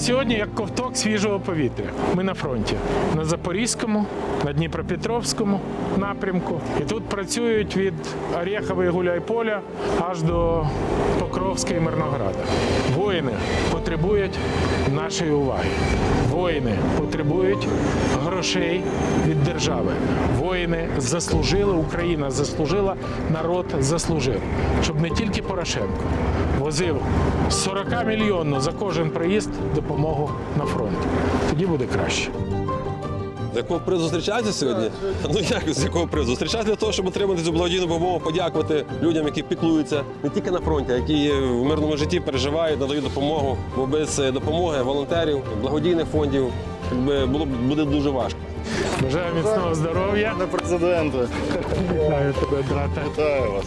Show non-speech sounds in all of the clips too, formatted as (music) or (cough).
Сьогодні як ковток свіжого повітря. Ми на фронті на Запорізькому, на Дніпропетровському напрямку. І тут працюють від Орєхової Гуляйполя аж до Покровська і Мирнограда. Воїни потребують нашої уваги. Воїни потребують грошей від держави. Воїни заслужили, Україна заслужила, народ заслужив, щоб не тільки Порошенко возив 40 мільйонну за кожен приїзд допомогу на фронт. Тоді буде краще. З якого призу зустрічаєтеся сьогодні? Ну як з якого призу? Зустрічаєтеся для того, щоб отримати цю благодійну допомогу, подякувати людям, які піклуються не тільки на фронті, а які в мирному житті переживають, надають допомогу. Бо без е, допомоги волонтерів, благодійних фондів якби, було б буде дуже важко. Бажаю міцного здоров'я. Пане президенте, Вітаю тебе, брате. вітаю вас.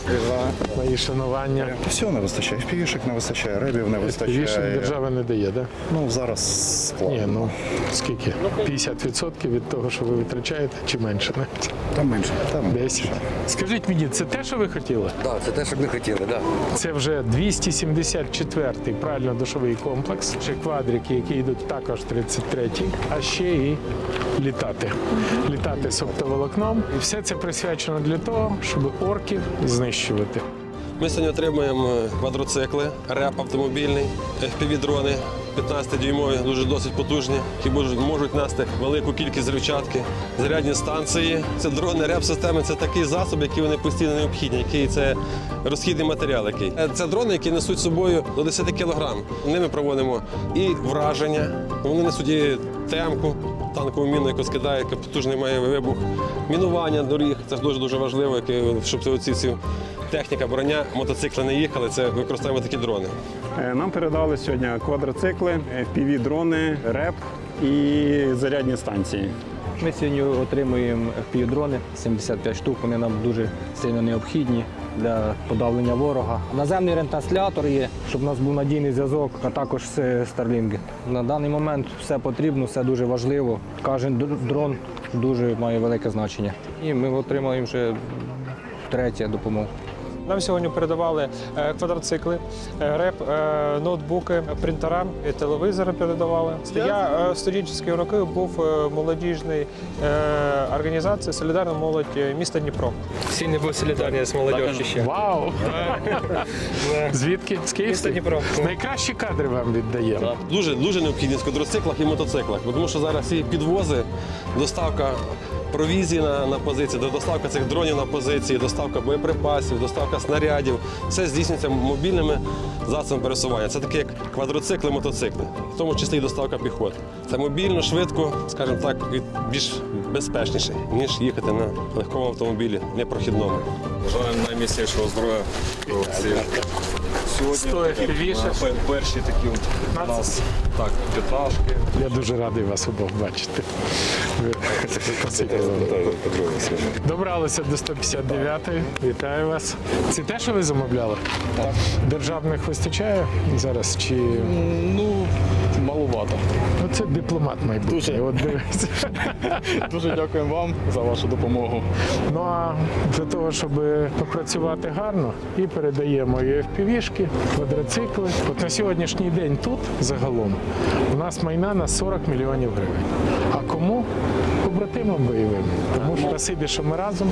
Мої шанування. Всього не вистачає. Впівішек не вистачає, рибів не вистачає. держава не дає, да? Ну зараз складно. Ні, ну скільки? 50% від того, що ви витрачаєте, чи менше? навіть? Там менше. Там 10. Скажіть мені, це те, що ви хотіли? Так, це те, що ми хотіли, так. Це вже 274-й правильно-душовий комплекс. Ще квадрики, які йдуть також 33-й, а ще і літати. Літати з оптоволокном. І все це присвячено для того, щоб орків знищувати. Ми сьогодні отримуємо квадроцикли, реп автомобільний, FPV-дрони 15-дюймові, дуже досить потужні, які можуть, нести велику кількість зрівчатки, зарядні станції. Це дрони, реп-системи це такий засіб, який вони постійно необхідні, який це розхідний матеріал. Який. Е, Це дрони, які несуть з собою до 10 кг. Ними проводимо і враження, вони несуть і темку, танкову міну, яку скидає, яка потужний має вибух, мінування доріг. Це дуже дуже важливо, яке- щоб оці всі техніка, броня, мотоцикли не їхали. Це використовуємо такі дрони. Е, Нам передали сьогодні квадроцикли, FPV-дрони, РЕП і зарядні станції. Ми сьогодні отримуємо FPV-дрони, 75 штук. Вони нам дуже сильно необхідні для подавлення ворога. Наземний ретранслятор є, щоб у нас був надійний зв'язок, а також Starlink. На даний момент все потрібно, все дуже важливо. Кожен дрон дуже має велике значення. І ми отримуємо вже третє допомогу. Нам сьогодні передавали е, квадроцикли, е, реп, е, ноутбуки, принтера, і телевізори передавали. Я в студентські роки був е, організації Солідарна молодь міста Дніпро. Сильно був солідарність з молодежі ще. Вау! (laughs) Звідки? З Місто Київської? Дніпро. Найкращі кадри вам віддаємо. Дуже дуже необхідні в квадроциклах і мотоциклах, бо тому що зараз ці підвози, доставка провізії на, на позиції, доставка цих дронів на позиції, доставка боєприпасів, доставка снарядів. Все здійснюється мобільними засобами пересування. Це такі як квадроцикли, мотоцикли, в тому числі і доставка піхоти. Це мобільно, швидко, скажімо так, більш безпечніше, ніж їхати на легкому автомобілі, непрохідному. Бажаємо найміцнішого здоров'я. Сьогодні Стоїть такі, перші такі от у нас так, п'яташки. Я дуже радий вас обох бачити. Ви-. Добралися до 159-ї. Вітаю вас. Це те, що ви замовляли? Так. Державних вистачає зараз чи Ну, маловато. ну це дипломат майбутній. Дуже. От дивись. Дуже дякуємо вам за вашу допомогу. Ну а для того, щоб попрацювати гарно, і передаємо і FPV-шки, квадроцикли. От на сьогоднішній день тут загалом у нас майна на 40 мільйонів гривень. А кому? Побратимам бойовим. Тому що спасибі, що ми разом.